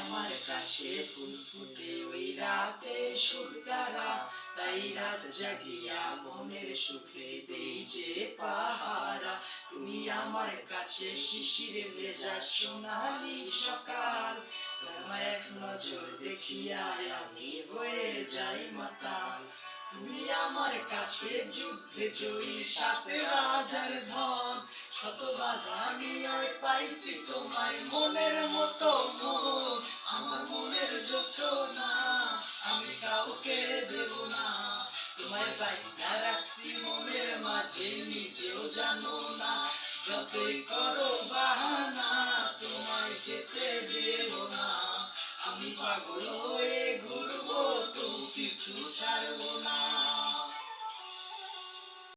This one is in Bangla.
আমার কাছে ফুল ফুটে ওই সুখ তারা তাই রাত জাগিয়া মনের সুখে দেই যে পাহারা। তুমি আমার কাছে শিশির ভেজা সোনালি সকাল। তোমায় এক নজর দেখিয়া আমি হয়ে যাই মাতাল। তুমি আমার কাছে যুদ্ধে জয়ী সাথে রাজার ধন। শত বাধা নিয়ে পাইছি তোমায় মনের তোমায় বাইনা রাখছি মনের মাঝে নিজেও জানো না। যতই করো বাহানা, তোমায় যেতে দেব না। আমি পাগল হয়ে ঘুরবো তো কিছু ছাড়বো না।